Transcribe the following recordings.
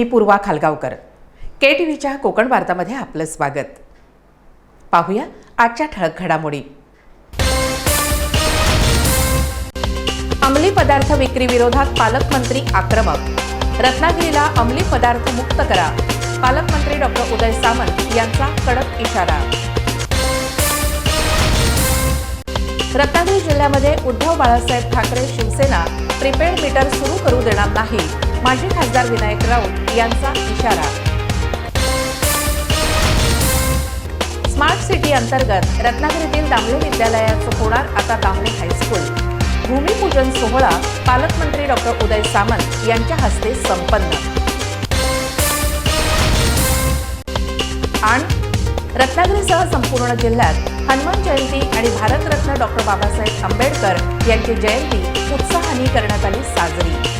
मी पूर्वा खालगावकर. के T व्हीच्या कोकण वार्तामध्ये आपलं स्वागत. पाहूया आजच्या ठळक घडामोडी. अंमली पदार्थ विक्री विरोधात पालकमंत्री आक्रमक. रत्नागिरीला अंमली पदार्थ मुक्त करा. पालकमंत्री डॉक्टर उदय सामंत यांचा कडक इशारा. रत्नागिरी जिल्ह्यामध्ये उद्धव बाळासाहेब ठाकरे शिवसेना प्रीपेड मीटर सुरू करू देणार नाही. माजी खासदार विनायक राऊत यांचा इशारा. स्मार्ट सिटी अंतर्गत रत्नागिरीतील दामले विद्यालयाचं होणार आता दामले हायस्कूल भूमिपूजन सोहळा पालकमंत्री डॉक्टर उदय सामंत यांच्या हस्ते संपन्न. आणि रत्नागिरीसह संपूर्ण जिल्ह्यात हनुमान जयंती आणि भारतरत्न डॉक्टर बाबासाहेब आंबेडकर यांची जयंती उत्साहाने करण्यात आली साजरी.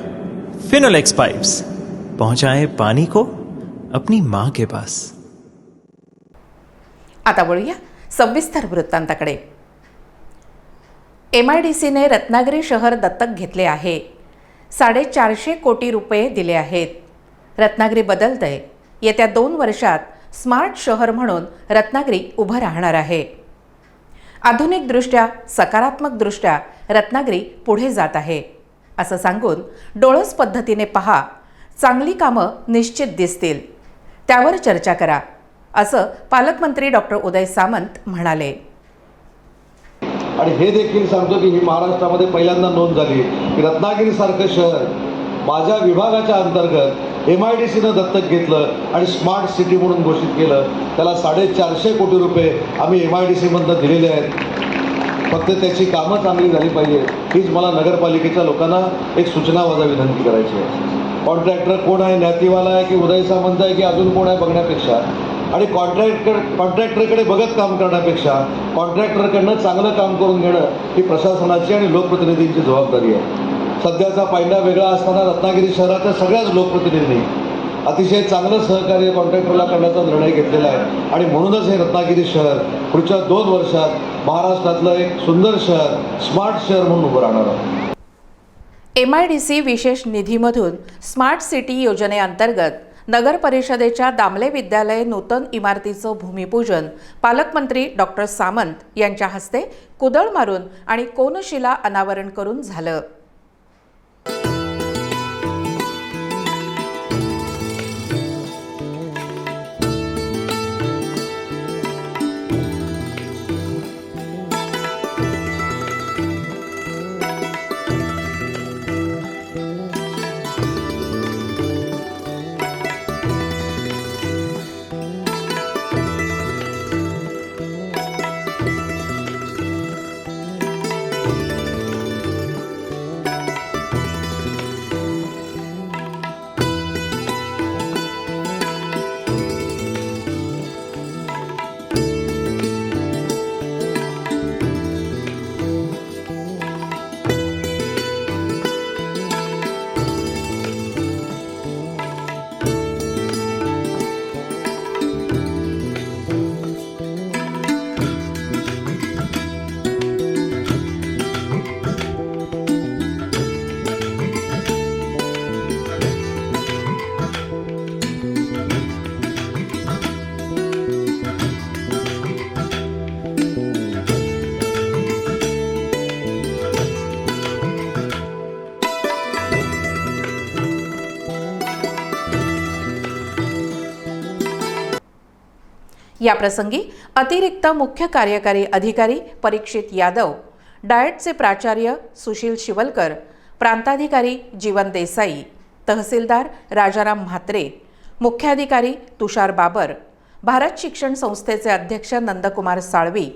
फिनोलेक्स पाइप्स पहुंचाए पानी को अपनी माँ के पास। आता बोलूया सविस्तर वृत्तांताकडे. एम आय डी सीने रत्नागिरी शहर दत्तक घेतले आहे. साडेचारशे कोटी रुपये दिले आहेत. रत्नागिरी बदलतंय. येत्या दोन वर्षात स्मार्ट शहर म्हणून रत्नागिरी उभं राहणार आहे. आधुनिकदृष्ट्या सकारात्मकदृष्ट्या रत्नागिरी पुढे जात आहे. असं सांगून डोळस पद्धतीने पहा. चांगली कामं निश्चित दिसतील. त्यावर चर्चा करा असं पालकमंत्री डॉक्टर उदय सामंत म्हणाले. आणि हे देखील सांगतो की ही महाराष्ट्रामध्ये पहिल्यांदा नोंद झाली. की रत्नागिरीसारखं शहर माझ्या विभागाच्या अंतर्गत एम आय डी सीनं दत्तक घेतलं आणि स्मार्ट सिटी म्हणून घोषित केलं. त्याला साडेचारशे कोटी रुपये आम्ही एम आय डी सीमधनं दिलेले आहेत. फक्त त्याची कामं चांगली झाली पाहिजे. हीच मला नगरपालिकेच्या लोकांना एक सूचना वजा विनंती करायची आहे. कॉन्ट्रॅक्टर कोण आहे ज्ञातीवाला आहे की उदय सामंत आहे की अजून कोण आहे बघण्यापेक्षा? आणि कॉन्ट्रॅक्टर कॉन्ट्रॅक्टरकडे बघत काम करण्यापेक्षा कॉन्ट्रॅक्टरकडनं चांगलं काम करून घेणं ही प्रशासनाची आणि लोकप्रतिनिधींची जबाबदारी आहे. सध्याचा पायंडा वेगळा असताना रत्नागिरी शहराच्या सगळ्याच लोकप्रतिनिधींनी अतिशय चांगलं सहकार्य कॉन्ट्रॅक्टरला करण्याचा निर्णय घेतलेला आहे. आणि म्हणूनच हे रत्नागिरी शहर पुढच्या दोन वर्षात महाराष्ट्रातलं एक सुंदर शहर स्मार्ट शहर म्हणून उभं राहणार आहे. एम आय डी सी विशेष निधीमधून स्मार्ट सिटी योजनेअंतर्गत नगर परिषदेच्या दामले विद्यालय नूतन इमारतीचं भूमिपूजन पालकमंत्री डॉक्टर सामंत यांच्या हस्ते कुदळ मारून आणि कोनशिला अनावरण करून झालं. याप्रसंगी अतिरिक्त मुख्य कार्यकारी अधिकारी परीक्षित यादव डाएटचे प्राचार्य सुशील शिवलकर प्रांताधिकारी जीवन देसाई तहसीलदार राजाराम म्हात्रे मुख्याधिकारी तुषार बाबर भारत शिक्षण संस्थेचे अध्यक्ष नंदकुमार साळवी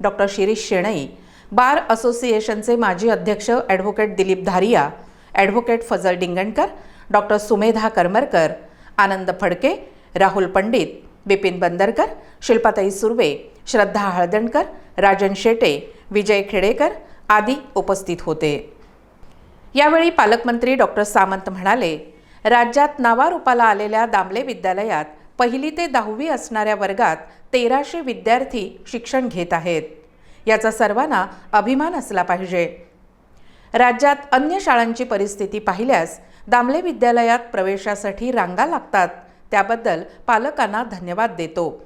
डॉक्टर शिरीष शेणई बार असोसिएशनचे माजी अध्यक्ष advocate Dilip Dharia advocate Fazal Dingankar doctor Sumedha Karmarkar Anand Phadke Rahul Pandit Bipin Bandarkar शिल्पाताई Surve Shraddha Haldankar Rajan Shete Vijay Khedekar आदी उपस्थित होते. यावेळी पालकमंत्री डॉक्टर सामंत म्हणाले राज्यात नावारूपाला आलेल्या दामले विद्यालयात पहिली ते दहावी असणाऱ्या वर्गात तेराशे विद्यार्थी शिक्षण घेत आहेत. याचा सर्वांना अभिमान असला पाहिजे. राज्यात अन्य शाळांची परिस्थिती पाहिल्यास दामले विद्यालयात प्रवेशासाठी रांगा लागतात. त्याबद्दल पालकांना धन्यवाद देतो.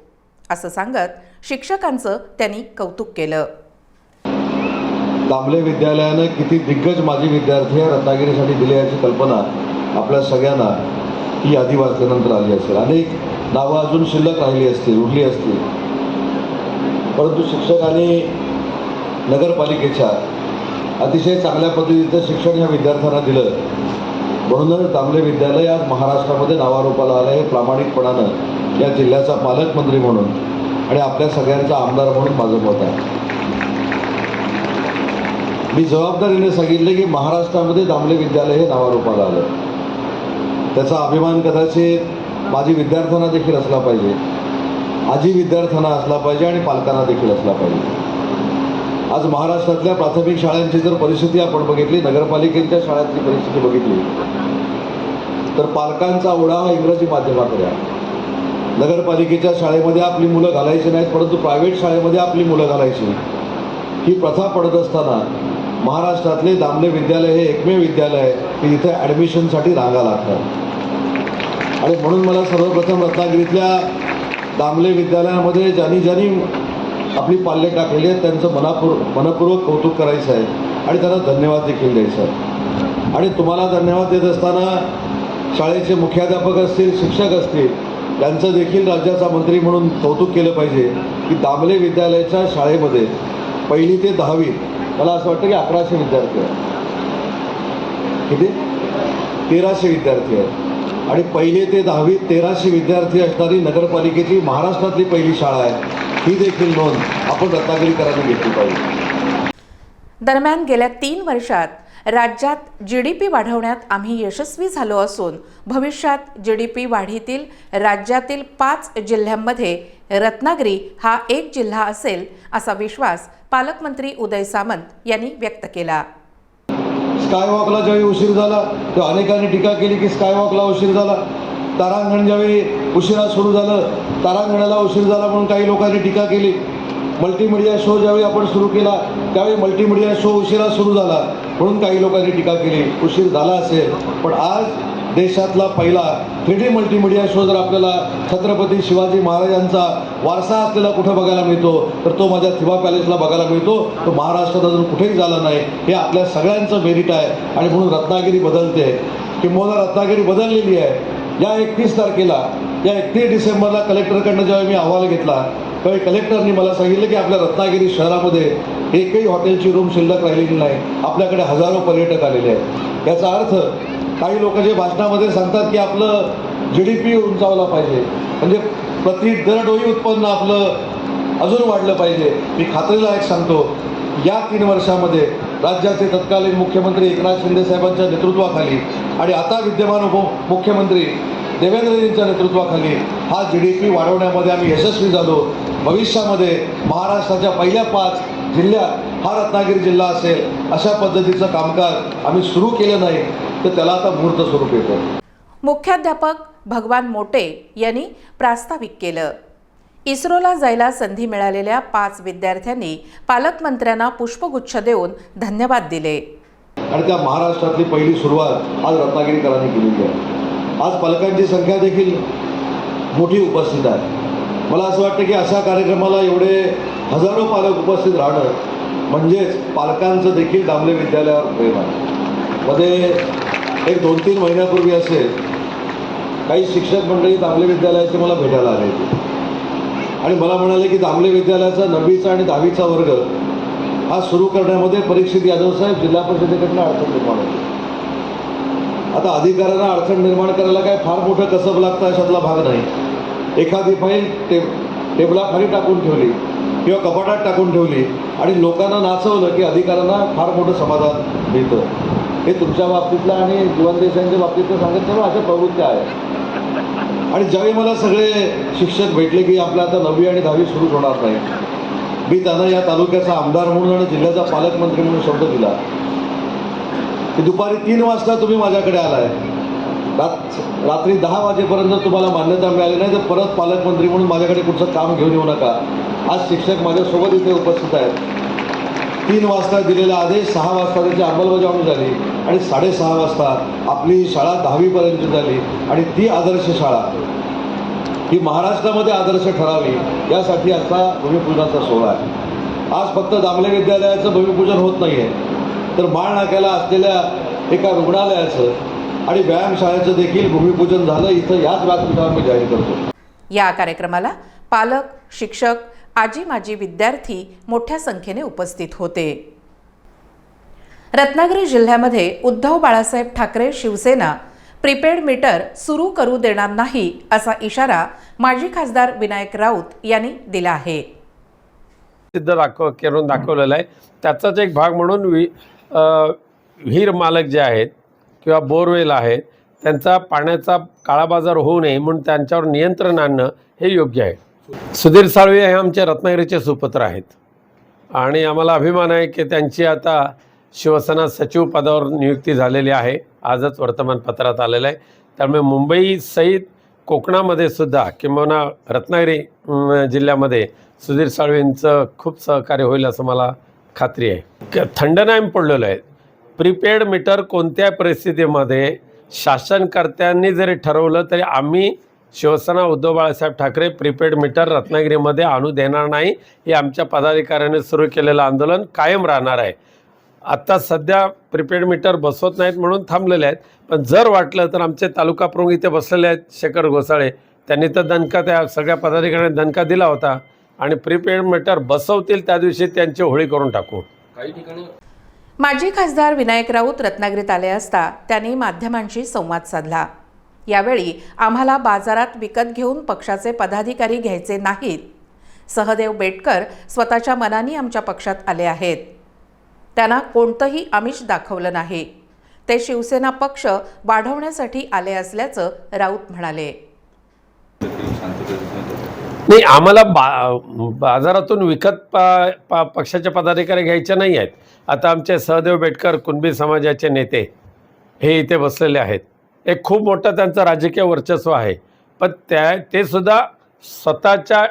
असं सांगत शिक्षकांचं त्यांनी कौतुक केलं. दामले विद्यालयानं किती दिग्गज माजी विद्यार्थी रत्नागिरीसाठी दिले याची कल्पना आपल्या सगळ्यांना ही यादी वाचल्यानंतर आली असेल. अनेक नावं अजून शिल्लक राहिली असतील उरली असतील. परंतु शिक्षकांनी नगरपालिकेच्या अतिशय चांगल्या पद्धतीचं शिक्षण या विद्यार्थ्यांना दिलं. म्हणूनच दामले विद्यालय आज महाराष्ट्रामध्ये नावारूपाला आलं हे प्रामाणिकपणानं या जिल्ह्याचा पालकमंत्री म्हणून आणि आपल्या सगळ्यांचा आमदार म्हणून माझं मत आहे. मी जबाबदारीने सांगितले की महाराष्ट्रामध्ये दामले विद्यालय हे नावारूपाला आलं त्याचा अभिमान कदाचित माझी विद्यार्थ्यांना देखील असला पाहिजे. आजी विद्यार्थ्यांना असला पाहिजे आणि पालकांना देखील असला पाहिजे. आज महाराष्ट्रातल्या प्राथमिक शाळांची जर परिस्थिती आपण बघितली नगरपालिकेच्या शाळांची परिस्थिती बघितली तर पालकांचा ओढा हा इंग्रजी माध्यमाकडे आहे. नगरपालिकेच्या शाळेमध्ये आपली मुलं घालायची नाहीत परंतु प्रायव्हेट शाळेमध्ये आपली मुलं घालायची. ही प्रथा पडत असताना महाराष्ट्रातले दामले विद्यालय हे एकमेव विद्यालय आहे की इथे ॲडमिशनसाठी रांगा लागतात. आणि म्हणून मला सर्वप्रथम रत्नागिरीतल्या दामले विद्यालयामध्ये ज्यांनी ज्यांनी आपली पाल्य टाकलेली आहेत त्यांचं मनापूर मनपूर्वक कौतुक करायचं आहे. आणि त्यांना धन्यवाद देखील द्यायचा आहे. आणि तुम्हाला धन्यवाद देत असताना शाळेचे मुख्याध्यापक असतील शिक्षक असतील यांचं देखील राज्याचा मंत्री म्हणून कौतुक केलं पाहिजे की दामले विद्यालयाच्या शाळेमध्ये पहिली ते दहावी मला असं वाटतं की अकराशे विद्यार्थी आहेत. किती? तेराशे विद्यार्थी आहेत. आणि पहिले ते दहावी तेराशे विद्यार्थी असणारी नगरपालिकेची महाराष्ट्रातली पहिली शाळा आहे. ही देखील नोंद आपण रत्नागिरीकरांनी घेतली पाहिजे. दरम्यान गेल्या तीन वर्षात राज्यात जी डी पी वाढवण्यात आम्ही यशस्वी झालो असून भविष्यात जी डी पी वाढीतील राज्यातील पाच जिल्ह्यांमध्ये रत्नागिरी हा एक जिल्हा असेल असा विश्वास पालकमंत्री उदय सामंत यांनी व्यक्त केला. स्कायवॉकला ज्यावेळी उशीर झाला तेव्हा अनेकांनी टीका केली की स्कायवॉकला उशीर झाला. तारांगण ज्यावेळी उशिरा सुरू झालं तारांगणाला उशीर झाला म्हणून काही लोकांनी टीका केली. मल्टीमिडिया शो ज्यावेळी आपण सुरू केला त्यावेळी मल्टीमिडिया शो उशिरा सुरू झाला म्हणून काही लोकांनी टीका केली. उशीर झाला असेल पण आज देशातला पहिला थ्री डी मल्टीमिडिया शो जर आपल्याला छत्रपती शिवाजी महाराजांचा वारसा असलेला कुठं बघायला मिळतो तर तो माझ्या थिबा पॅलेसला बघायला मिळतो. तो महाराष्ट्रात अजून कुठेही झाला नाही. हे आपल्या सगळ्यांचं मेरिट आहे आणि म्हणून रत्नागिरी बदलते. किंवा रत्नागिरी बदललेली आहे. या एकतीस तारखेला या एकतीस डिसेंबरला कलेक्टरकडनं ज्यावेळी मी अहवाल घेतला त्यावेळी कलेक्टरनी मला सांगितलं की आपल्या रत्नागिरी शहरामध्ये एकही हॉटेलची रूम शिल्लक राहिलेली नाही. आपल्याकडे हजारो पर्यटक आलेले आहेत. याचा अर्थ काही लोक जे भाषणामध्ये सांगतात की आपलं जी डी पी उंचावला पाहिजे. म्हणजे प्रति दरडोई उत्पन्न आपलं अजून वाढलं पाहिजे. मी खात्रीला एक सांगतो. या तीन वर्षामध्ये राज्याचे तत्कालीन मुख्यमंत्री एकनाथ शिंदे साहेबांच्या नेतृत्वाखाली आणि आता विद्यमान उप मुख्यमंत्री देवेंद्रजींच्या नेतृत्वाखाली हा जी डी पी वाढवण्यामध्ये आम्ही यशस्वी झालो. भविष्यामध्ये महाराष्ट्राच्या पहिल्या पाच जिल्ह्यात हा रत्नागिरी जिल्हा असेल अशा पद्धतीचं कामकाज आम्ही सुरू केलं नाही. तर त्याला आता मुहूर्त स्वरूप येतं. मुख्याध्यापक भगवान मोटे यांनी प्रास्ताविक केलं. इस्रोला जायला संधी मिळालेल्या पाच विद्यार्थ्यांनी पालकमंत्र्यांना पुष्पगुच्छ देऊन धन्यवाद दिले. आणि त्या महाराष्ट्रातली पहिली सुरुवात आज रत्नागिरीकरांनी केलेली आहे. आज पालकांची संख्या देखील मोठी उपस्थित आहे. मला असं वाटतं की अशा कार्यक्रमाला एवढे हजारो पालक उपस्थित राहणं म्हणजेच पालकांचं देखील दामले विद्यालयावर प्रेम आहे. मध्ये एक दोन तीन महिन्यापूर्वी असेल काही शिक्षक मंडळी दामले विद्यालयाचे मला भेटायला आले आणि मला म्हणाले की दामले विद्यालयाचा नववीचा आणि दहावीचा वर्ग हा सुरू करण्यामध्ये परीक्षित यादव साहेब जिल्हा परिषदेकडनं अडचण निर्माण होते. आता अधिकाऱ्यांना अडचण निर्माण करायला काय फार मोठं कसब लागतं अशातला भाग नाही. एखादी फाईल टे टेबलाखाली टाकून ठेवली किंवा कपाटात टाकून ठेवली आणि लोकांना नाचवलं की अधिकाऱ्यांना फार मोठं समाधान मिळतं. हे तुमच्या बाबतीतलं आणि जीवन देशांच्या बाबतीतलं सांगत नाही अशा प्रवृत्त्या आहेत. आणि ज्यावेळी मला सगळे शिक्षक भेटले की आपल्या आता नववी आणि दहावी सुरूच होणार नाही मी त्यांना या तालुक्याचा आमदार म्हणून आणि जिल्ह्याचा पालकमंत्री म्हणून शब्द दिला. की दुपारी तीन वाजता तुम्ही माझ्याकडे आलाय. रात रात्री दहा वाजेपर्यंत तुम्हाला मान्यता मिळाली नाही तर परत पालकमंत्री म्हणून माझ्याकडे कुठचं काम घेऊन येऊ नका. आज शिक्षक माझ्यासोबत इथे उपस्थित आहेत. तीन वाजता दिलेला आदेश सहा वाजता त्याची अंमलबजावणी झाली. आणि साडेसहा वाजता आपली शाळा दहावीपर्यंत झाली आणि ती आदर्श शाळा. ही महाराष्ट्रामध्ये आदर्श ठरावी यासाठी आजचा भूमिपूजनाचा सोहळा आहे. आज फक्त दामले विद्यालयाचं भूमिपूजन होत नाही आहे तर माळ नाक्याला असलेल्या एका रुग्णालयाचं आणि व्यायामशाळेचं देखील भूमिपूजन झालं इथं याच व्यासपीठावर मी जाहीर करतो. या कार्यक्रमाला पालक शिक्षक आजी माजी विद्यार्थी मोठ्या संख्येने उपस्थित होते. रत्नागिरी जिल्ह्यामध्ये उद्धव बाळासाहेब ठाकरे शिवसेना प्रीपेड मीटर सुरू करू देणार नाही असा इशारा माजी खासदार विनायक राऊत यांनी दिला आहे. सिद्ध दाखव करून दाखवलेला आहे. त्याचाच एक भाग म्हणून वि विहीर मालक जे आहेत किंवा बोरवेल आहेत त्यांचा पाण्याचा काळाबाजार होऊ नये म्हणून त्यांच्यावर नियंत्रण आणणं हे योग्य आहे. सुधीर साळवे हे आमचे रत्नागिरीचे सुपुत्र आहेत. आणि आम्हाला अभिमान आहे की त्यांची आता शिवसेना सचिव पदावर नियुक्ती झालेली आहे. आजच वर्तमानपत्रात आलेलं आहे. त्यामुळे मुंबईसहित कोकणामध्ये सुद्धा किंबहुना रत्नागिरी जिल्ह्यामध्ये सुधीर साळवेंचं खूप सहकार्य होईल असं मला खात्री आहे. थंडनायम थंड पडलेलं आहे. प्रीपेड मीटर कोणत्या परिस्थितीमध्ये शासनकर्त्यांनी जरी ठरवलं तरी आम्ही शिवसेना उद्धव बाळासाहेब ठाकरे प्रीपेड मीटर रत्नागिरीमध्ये आणू देणार नाही. हे आमच्या पदाधिकाऱ्यांनी सुरू केलेलं आंदोलन कायम राहणार आहे. आत्ता सध्या प्रीपेड मीटर बसवत नाहीत म्हणून थांबलेले आहेत. पण जर वाटलं तर आमचे तालुका प्रमुख इथे बसलेले आहेत शेखर घोसाळे. त्यांनी तर दणका त्या सगळ्या पदाधिकाऱ्यांनी दणका दिला होता. आणि प्रीपेड मीटर बसवतील त्या दिवशी त्यांची होळी करून टाकू. माजी खासदार विनायक राऊत रत्नागिरीत आले असता त्यांनी माध्यमांशी संवाद साधला. यावेळी आम्हाला बाजारात विकत घेऊन पक्षाचे पदाधिकारी घ्यायचे नाहीत. सहदेव बेटकर स्वतःच्या मनाने आमच्या पक्षात आले आहेत. त्यांना कोणतंही आमिष दाखवलं नाही. ते शिवसेना पक्ष वाढवण्यासाठी आले असल्याचं राऊत म्हणाले. नाही आम्हाला बा बाजारातून विकत पा पा पक्षाचे पदाधिकारी घ्यायचे नाही आहेत. आता आमचे सहदेव बेटकर कुणबी समाजाचे नेते हे इथे बसलेले आहेत. एक खूप मोठं त्यांचं राजकीय वर्चस्व आहे. पण त्या ते सुद्धा स्वतःच्या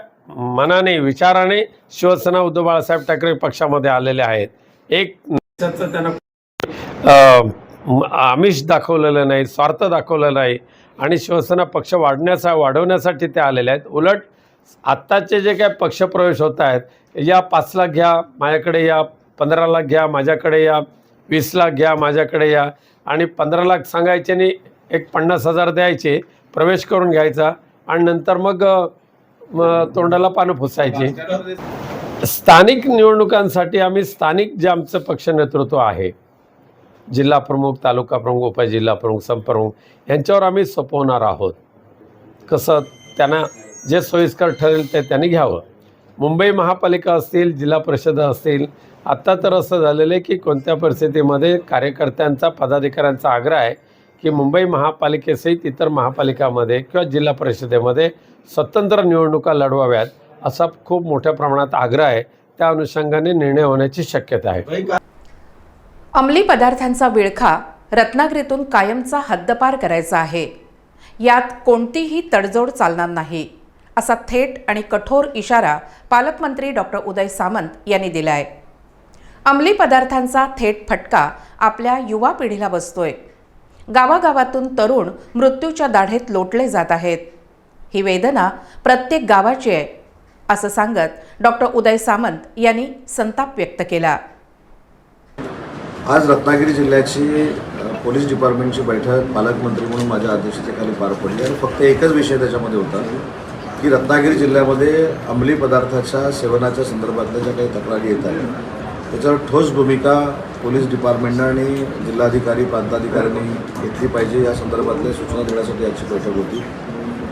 मनाने विचाराने शिवसेना उद्धव बाळासाहेब ठाकरे पक्षामध्ये आलेले आहेत. एक त्यांना आमिष दाखवलेलं नाही स्वार्थ दाखवलेला नाही आणि शिवसेना पक्ष वाढण्याचा वाढवण्यासाठी ते आलेले आहेत. उलट आत्ताचे जे काय पक्षप्रवेश होत आहेत या पाच लाख घ्या माझ्याकडे या पंधरा लाख घ्या माझ्याकडे या वीस लाख घ्या माझ्याकडे या आणि पंधरा लाख सांगायचे आणि एक पन्नास हजार द्यायचे प्रवेश करून घ्यायचा आणि नंतर मग तोंडाला पानं फुसायची स्थानिक निवडणुकांसाठी आम्ही स्थानिक जे आमचं पक्ष नेतृत्व आहे जिल्हा प्रमुख तालुका प्रमुख उपजिल्हा प्रमुख संप्रमुख यांच्यावर आम्ही सोपवणार आहोत. कसं त्यांना जे सोयीस्कर ठरेल ते त्यांनी घ्यावं. मुंबई महापालिका असतील जिल्हा परिषद असतील आत्ता तर असं झालेलं आहे की कोणत्या परिस्थितीमध्ये कार्यकर्त्यांचा पदाधिकाऱ्यांचा आग्रह आहे की मुंबई महापालिकेसहित इतर महापालिकामध्ये किंवा जिल्हा परिषदेमध्ये स्वतंत्र निवडणुका लढवाव्यात. असा खूप मोठ्या प्रमाणात आग्रह आहे. त्या अनुषंगाने निर्णय होण्याची शक्यता आहे. अंमली पदार्थांचा विळखा रत्नागिरीतून कायमचा हद्दपार करायचा आहे. यात कोणतीही तडजोड चालणार नाही असा थेट आणि कठोर इशारा पालकमंत्री डॉक्टर उदय सामंत यांनी दिलाय. अंमली पदार्थांचा थेट फटका आपल्या युवा पिढीला बसतोय. गावागावातून तरुण मृत्यूच्या दाढेत लोटले जात आहेत. ही वेदना प्रत्येक गावाची आहे. असं सांगत डॉक्टर उदय सामंत यांनी संताप व्यक्त केला. आज रत्नागिरी जिल्ह्याची पोलीस डिपार्टमेंटची बैठक पालकमंत्री म्हणून माझ्या अध्यक्षतेखाली पार पडली आणि फक्त एकच विषय त्याच्यामध्ये होता की रत्नागिरी जिल्ह्यामध्ये अंमली पदार्थाच्या सेवनाच्या संदर्भातल्या ज्या काही तक्रारी येत आहेत त्याच्यावर ठोस भूमिका पोलीस डिपार्टमेंटनं आणि जिल्हाधिकारी प्रांताधिकाऱ्यांनी घेतली पाहिजे या संदर्भातल्या सूचना देण्यासाठी आजची बैठक होती.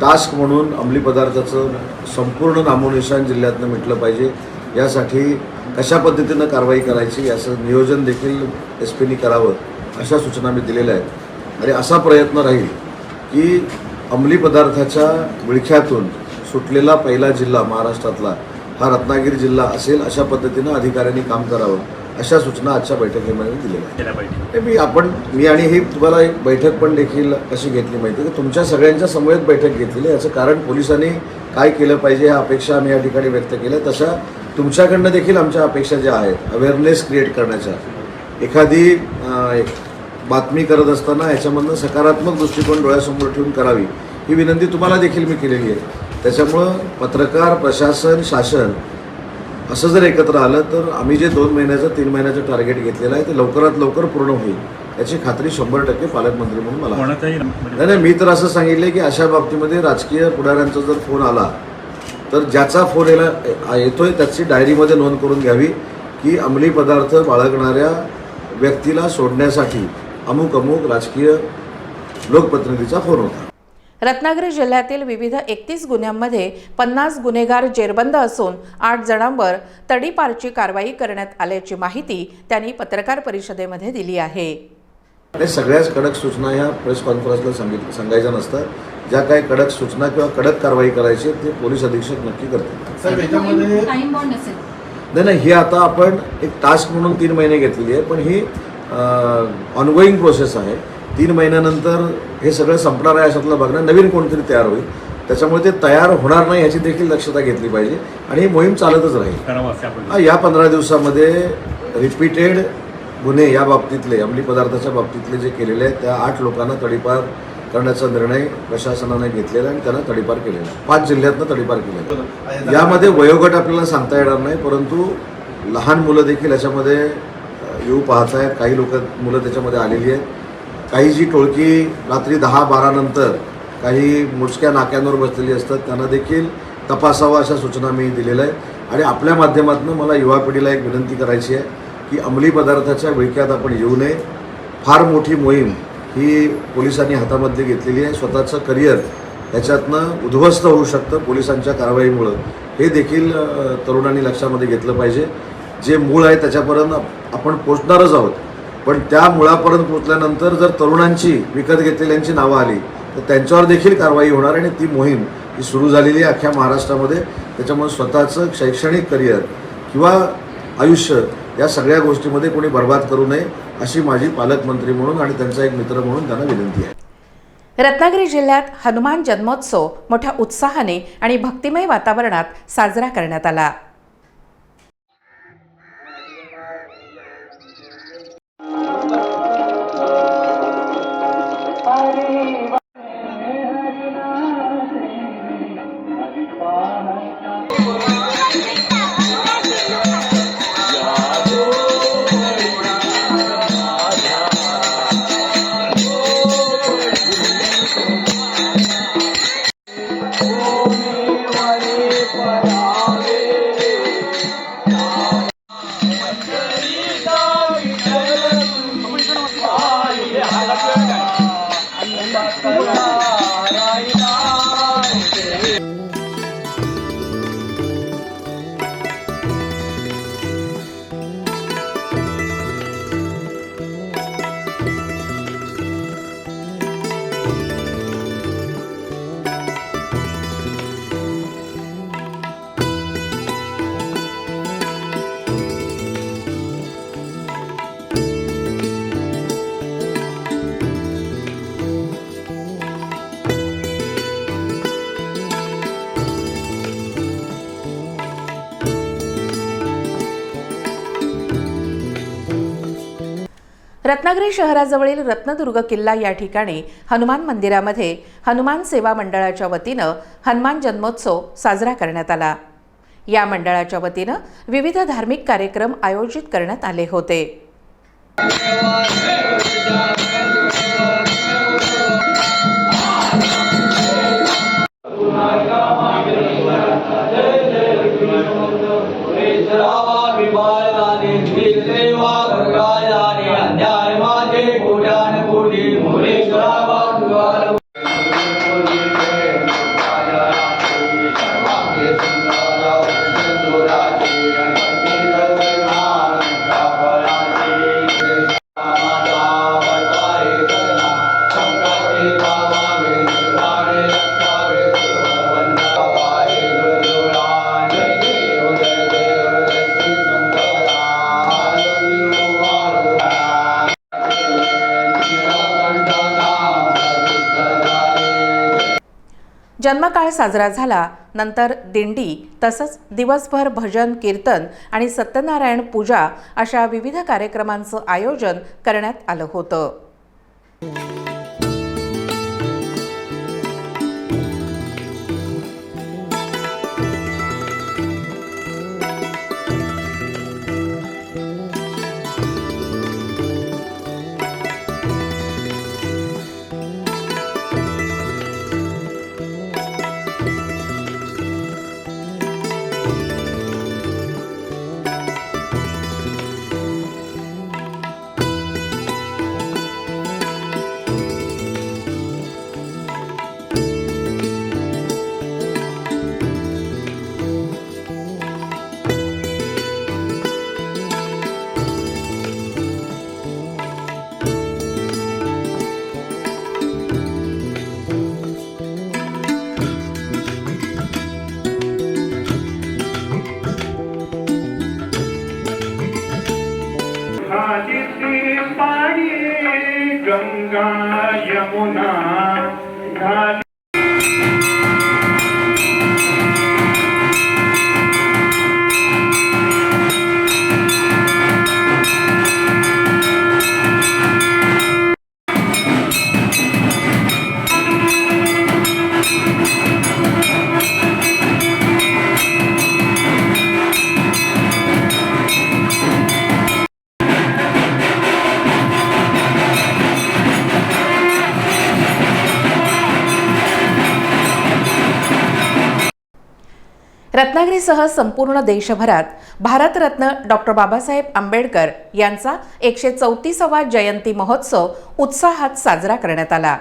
टास्क म्हणून अंमली पदार्थाचं संपूर्ण नामोनिशान जिल्ह्यातनं मिटलं पाहिजे. यासाठी कशा पद्धतीनं कारवाई करायची याचं नियोजन देखील एस पीनी करावं अशा सूचना मी दिलेल्या आहेत. आणि असा प्रयत्न राहील की अंमली पदार्थाच्या विळख्यातून सुटलेला पहिला जिल्हा महाराष्ट्रातला हा रत्नागिरी जिल्हा असेल अशा पद्धतीनं अधिकाऱ्यांनी काम करावं. अशा सूचना आजच्या बैठकीमध्ये दिलेल्या आहेत. मी आपण मी आणि ही तुम्हाला एक बैठक पण देखील कशी घेतली माहिती आहे. की तुमच्या सगळ्यांच्या समवेत बैठक घेतलेली आहे. याचं कारण पोलिसांनी काय केलं पाहिजे ह्या अपेक्षा आम्ही या ठिकाणी व्यक्त केल्या. तशा तुमच्याकडनं देखील आमच्या अपेक्षा ज्या आहेत अवेअरनेस क्रिएट करण्याच्या. एखादी बातमी करत असताना याच्यामधनं सकारात्मक दृष्टिकोन डोळ्यासमोर ठेवून करावी ही विनंती तुम्हाला देखील मी केलेली आहे. त्याच्यामुळं पत्रकार प्रशासन शासन असं जर एकत्र आलं तर आम्ही जे दोन महिन्याचं तीन महिन्याचं टार्गेट घेतलेलं आहे ते लवकरात लवकर पूर्ण होईल याची खात्री शंभर टक्के पालकमंत्री म्हणून मला. कोणाचाही नाही नाही मी तर असं सांगितलं की अशा बाबतीमध्ये राजकीय पुढाऱ्यांचा जर फोन आला तर ज्याचा फोन याला येतोय त्याची डायरीमध्ये नोंद करून घ्यावी की अंमली पदार्थ बाळगणाऱ्या व्यक्तीला सोडण्यासाठी अमुक अमुक राजकीय लोकप्रतिनिधीचा फोन होता रत्नागिरी जिल्ह्यातील विविध एकतीस गुन्ह्यांमध्ये पन्नास गुन्हेगार जेरबंद असून आठ जणांवर तडीपारची कारवाई करण्यात आल्याची माहिती त्यांनी पत्रकार परिषदेमध्ये दिली आहे. आणि सगळ्याच कडक सूचना ह्या प्रेस कॉन्फरन्सला सांगित सांगायच्या नसतात ज्या काही कडक सूचना किंवा कडक कारवाई करायची ते पोलीस अधीक्षक नक्की असेल. नाही नाही ही आता आपण एक टास्क म्हणून तीन महिने घेतलेली आहे पण ही ऑनगोईंग प्रोसेस आहे. तीन महिन्यानंतर हे सगळं संपणार आहे अशातलं बघणं. नवीन कोणतरी तयार होईल. त्याच्यामुळे ते तयार होणार नाही याची देखील दक्षता घेतली पाहिजे आणि ही मोहीम चालतच राहील. हा, या पंधरा दिवसामध्ये रिपीटेड गुन्हे या बाबतीतले अंमली पदार्थाच्या बाबतीतले जे केलेले आहेत त्या आठ लोकांना तडीपार करण्याचा निर्णय प्रशासनाने घेतलेला आहे आणि त्यांना तडीपार केलेला आहे. पाच जिल्ह्यातनं तडीपार केलेला यामध्ये वयोगट आपल्याला सांगता येणार नाही परंतु लहान मुलं देखील याच्यामध्ये येऊ पाहत आहेत काही लोक मुलं त्याच्यामध्ये आलेली आहेत. काही जी टोळकी रात्री दहा बारानंतर काही मोजक्या नाक्यांवर बसलेली असतात त्यांना देखील तपासावं अशा सूचना मी दिलेल्या आहेत. आणि आपल्या माध्यमातून मला युवा पिढीला एक विनंती करायची आहे की अंमली पदार्थाच्या विळख्यात आपण येऊ नये. फार मोठी मोहीम ही पोलिसांनी हातामध्ये घेतलेली आहे. स्वतःचं करिअर याच्यातनं उद्ध्वस्त होऊ शकतं पोलिसांच्या कारवाईमुळं. हे देखील तरुणांनी लक्षामध्ये घेतलं पाहिजे. जे मूळ आहे त्याच्यापर्यंत आपण पोचणारच आहोत. पण त्या मुळापर्यंत पोचल्यानंतर जर तरुणांची विकत घेतलेल्यांची नावं आली तर त्यांच्यावर देखील कारवाई होणार आणि ती मोहीम ही सुरू झालेली आहे अख्ख्या महाराष्ट्रामध्ये. त्याच्यामुळे स्वतःचं शैक्षणिक करिअर किंवा आयुष्य या सगळ्या गोष्टीमध्ये कोणी बर्बाद करू नये अशी माझी पालकमंत्री म्हणून आणि त्यांचा एक मित्र म्हणून त्यांना विनंती आहे. रत्नागिरी जिल्ह्यात हनुमान जन्मोत्सव मोठ्या उत्साहाने आणि भक्तिमय वातावरणात साजरा करण्यात आला. रत्नागिरी शहराजवळील रत्नदुर्ग किल्ला या ठिकाणी हनुमान मंदिरामध्ये हनुमान सेवा मंडळाच्या वतीनं हनुमान जन्मोत्सव साजरा करण्यात आला. या मंडळाच्या वतीनं विविध धार्मिक कार्यक्रम आयोजित करण्यात आले होते. जन्मकाळ साजरा झाला नंतर दिंडी तसंच दिवसभर भजन कीर्तन आणि सत्यनारायण पूजा अशा विविध कार्यक्रमांचं आयोजन करण्यात आलं होतं. रत्नागिरीसह संपूर्ण देशभरात भारतरत्न डॉक्टर बाबासाहेब आंबेडकर यांचा एकशे चौतीसावा जयंती महोत्सव उत्साहात साजरा करण्यात आला.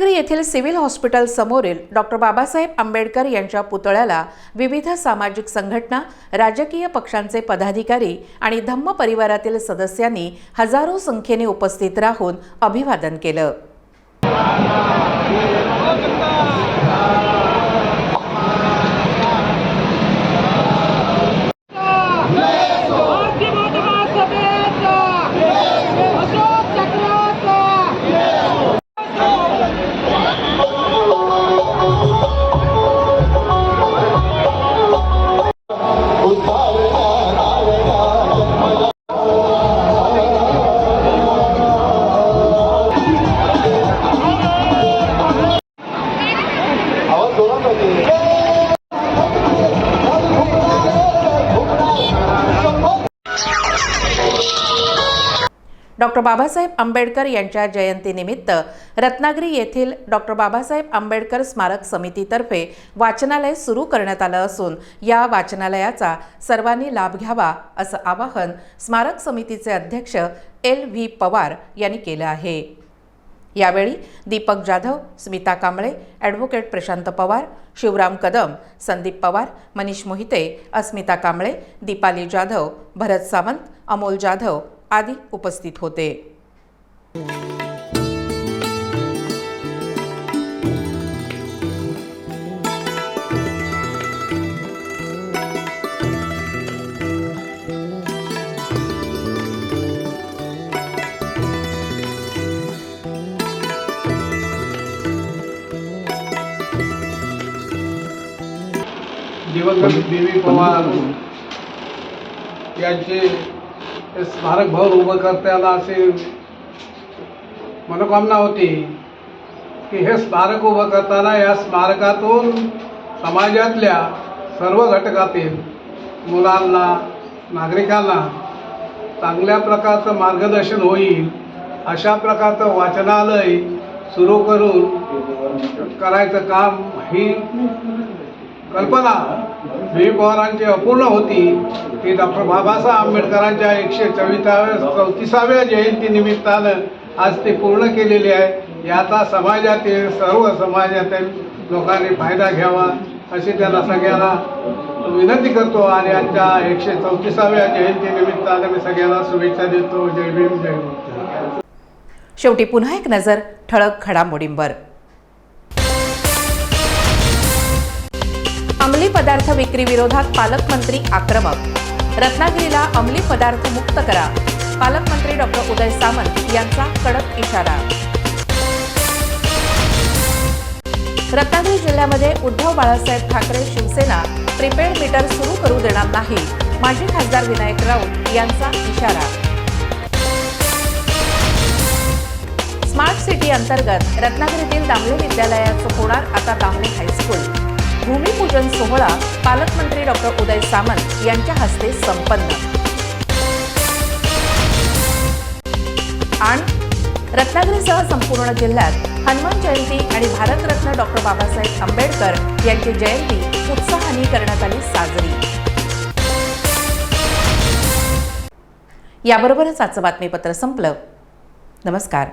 रत्नागिरी येथील सिव्हिल हॉस्पिटल समोरील डॉक्टर बाबासाहेब आंबेडकर यांच्या पुतळ्याला विविध सामाजिक संघटना राजकीय पक्षांचे पदाधिकारी आणि धम्म परिवारातील सदस्यांनी हजारो संख्येने उपस्थित राहून अभिवादन केलं. डॉक्टर बाबासाहेब आंबेडकर यांच्या जयंतीनिमित्त रत्नागिरी येथील डॉक्टर बाबासाहेब आंबेडकर स्मारक समितीतर्फे वाचनालय सुरू करण्यात आलं असून या वाचनालयाचा सर्वांनी लाभ घ्यावा असं आवाहन स्मारक समितीचे अध्यक्ष एल व्ही पवार यांनी केलं आहे. यावेळी दीपक जाधव स्मिता कांबळे ॲडव्होकेट प्रशांत पवार शिवराम कदम संदीप पवार मनीष मोहिते अस्मिता कांबळे दीपाली जाधव भरत सावंत अमोल जाधव आदी उपस्थित होते. दिवंगत देवी पवार यांचे हे स्मारक भवन उभं करताना असे मनोकामना होती की हे स्मारक उभं करताना या स्मारकातून समाजातल्या सर्व घटकातील मुलांना नागरिकांना चांगल्या प्रकारचं मार्गदर्शन होईल अशा प्रकारचं वाचनालय सुरू करून करायचं काम ही कल्पना व्ही पवारांची अपूर्ण होती ती डॉक्टर बाबासाहेब आंबेडकरांच्या एकशे चौतीसाव्या चौतीसाव्या जयंतीनिमित्तानं आज ती पूर्ण केलेली आहे. याचा समाजातील सर्व समाजातील लोकांनी फायदा घ्यावा अशी त्यांना सगळ्यांना विनंती करतो आणि आजच्या एकशे चौतीसाव्या जयंतीनिमित्तानं मी सगळ्यांना शुभेच्छा देतो. जय भीम जय शेवटी पुन्हा एक नजर ठळक घडामोडींवर. पदार्थ विक्री विरोधात पालकमंत्री आक्रमक. रत्नागिरीला अंमली पदार्थ मुक्त करा. पालकमंत्री डॉक्टर उदय सामंत यांचा कडक इशारा. रत्नागिरी जिल्ह्यामध्ये उद्धव बाळासाहेब ठाकरे शिवसेना प्रीपेड मीटर सुरू करू देणार नाही माजी खासदार विनायक राऊत यांचा इशारा. स्मार्ट सिटी अंतर्गत रत्नागिरीतील दामले विद्यालयाचं होणार आता दामले हायस्कूल. भूमिपूजन सोहळा पालकमंत्री डॉक्टर उदय सामंत यांच्या हस्ते संपन्न. आणि रत्नागिरीसह संपूर्ण जिल्ह्यात हनुमान जयंती आणि भारतरत्न डॉक्टर बाबासाहेब आंबेडकर यांची जयंती उत्साहाने करण्यात आली साजरी. याबरोबरच आजचं बातमीपत्र संपलं. नमस्कार.